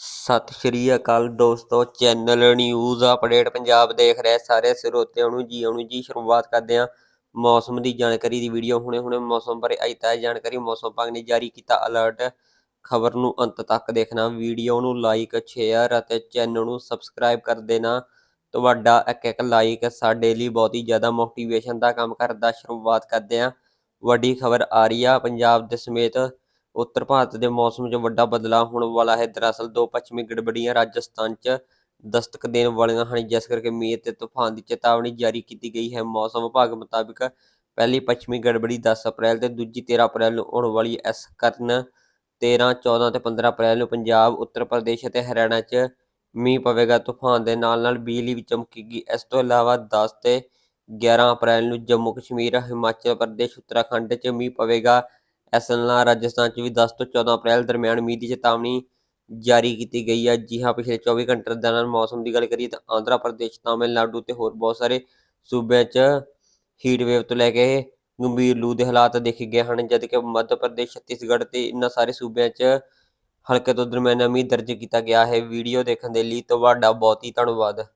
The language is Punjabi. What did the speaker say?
ਸਤਿ ਸ਼੍ਰੀ ਅਕਾਲ ਦੋਸਤੋ ਚੈਨਲ ਨਿਊਜ਼ ਅਪਡੇਟ ਪੰਜਾਬ ਦੇਖ ਰਹੇ ਸਾਰੇ ਸਰੋਤਿਆਂ ਨੂੰ ਜੀ ਆਉਣ ਜੀ ਸ਼ੁਰੂਆਤ ਕਰਦੇ ਹਾਂ। ਮੌਸਮ ਦੀ ਜਾਣਕਾਰੀ ਦੀ ਵੀਡੀਓ ਹੁਣੇ ਹੁਣੇ ਮੌਸਮ ਬਾਰੇ ਆਈ ਤਾਂ ਜਾਣਕਾਰੀ ਮੌਸਮ ਵਿਭਾਗ ਨੇ ਜਾਰੀ ਕੀਤਾ ਅਲਰਟ ਖਬਰ ਨੂੰ ਅੰਤ ਤੱਕ ਦੇਖਣਾ ਵੀਡੀਓ ਨੂੰ ਲਾਈਕ ਸ਼ੇਅਰ ਅਤੇ ਚੈਨਲ ਨੂੰ ਸਬਸਕ੍ਰਾਈਬ ਕਰ ਦੇਣਾ। ਤੁਹਾਡਾ ਇੱਕ ਇੱਕ ਲਾਈਕ ਸਾਡੇ ਲਈ ਬਹੁਤ ਹੀ ਜ਼ਿਆਦਾ ਮੋਟੀਵੇਸ਼ਨ ਦਾ ਕੰਮ ਕਰਦਾ। ਸ਼ੁਰੂਆਤ ਕਰਦੇ ਹਾਂ। ਵੱਡੀ ਖਬਰ ਆ ਰਹੀ ਆ, ਪੰਜਾਬ ਦੇ ਸਮੇਤ ਉੱਤਰ ਭਾਰਤ ਦੇ ਮੌਸਮ 'ਚ ਵੱਡਾ ਬਦਲਾਅ ਹੋਣ ਵਾਲਾ ਹੈ। ਦਰਅਸਲ ਦੋ ਪੱਛਮੀ ਗੜਬੜੀਆਂ ਰਾਜਸਥਾਨ 'ਚ ਦਸਤਕ ਦੇਣ ਵਾਲੀਆਂ ਹਨ, ਜਿਸ ਕਰਕੇ ਮੀਂਹ ਤੇ ਤੂਫਾਨ ਦੀ ਚੇਤਾਵਨੀ ਜਾਰੀ ਕੀਤੀ ਗਈ ਹੈ। ਮੌਸਮ ਵਿਭਾਗ ਮੁਤਾਬਿਕ ਪਹਿਲੀ ਪੱਛਮੀ ਗੜਬੜੀ 10 ਅਪ੍ਰੈਲ ਤੇ ਦੂਜੀ 13 ਅਪ੍ਰੈਲ ਨੂੰ ਆਉਣ ਵਾਲੀ ਇਸ ਕਾਰਨ 13 14 ਤੇ 15 ਅਪ੍ਰੈਲ ਨੂੰ ਪੰਜਾਬ, ਉੱਤਰ ਪ੍ਰਦੇਸ਼ ਅਤੇ ਹਰਿਆਣਾ 'ਚ ਮੀਂਹ ਪਵੇਗਾ। ਤੂਫਾਨ ਦੇ ਨਾਲ ਨਾਲ ਬਿਜਲੀ ਵੀ ਚਮਕੇਗੀ ਇਸ ਤੋਂ ਇਲਾਵਾ 10 ਤੇ 11 ਅਪ੍ਰੈਲ ਨੂੰ ਜੰਮੂ ਕਸ਼ਮੀਰ ਹਿਮਾਚਲ ਪ੍ਰਦੇਸ਼, ਉੱਤਰਾਖੰਡ 'ਚ ਮੀਂਹ ਪਵੇਗਾ। ਇਸ ਨਾਲ ਰਾਜਸਥਾਨ 'ਚ ਵੀ 10 ਤੋਂ 14 ਅਪ੍ਰੈਲ ਦਰਮਿਆਨ ਮੀਂਹ ਦੀ ਚੇਤਾਵਨੀ ਜਾਰੀ ਕੀਤੀ ਗਈ ਹੈ। ਜੀ ਹਾਂ, ਪਿਛਲੇ 24 ਘੰਟੇ ਦੌਰਾਨ ਮੌਸਮ ਦੀ ਗੱਲ ਕਰੀਏ ਤਾਂ ਆਂਧਰਾ ਪ੍ਰਦੇਸ਼, ਤਾਮਿਲਨਾਡੂ ਤੇ ਹੋਰ ਬਹੁਤ ਸਾਰੇ ਸੂਬਿਆਂ 'ਚ ਹੀਟ ਵੇਵ ਤੋਂ ਲੈ ਕੇ ਗੰਭੀਰ ਲੂ ਦੇ ਹਾਲਾਤ ਦੇਖੇ ਗਏ ਹਨ ਜਦ ਕਿ ਮੱਧ ਪ੍ਰਦੇਸ਼, ਛੱਤੀਸਗੜ੍ਹ ਤੇ ਇਨ੍ਹਾਂ ਸਾਰੇ ਸੂਬਿਆਂ 'ਚ ਹਲਕੇ ਤੋਂ ਦਰਮਿਆਨਾ ਮੀਂਹ ਦਰਜ ਕੀਤਾ ਗਿਆ ਹੈ। ਵੀਡੀਓ ਦੇਖਣ ਦੇ ਲਈ ਤੁਹਾਡਾ ਬਹੁਤ ਹੀ ਧੰਨਵਾਦ।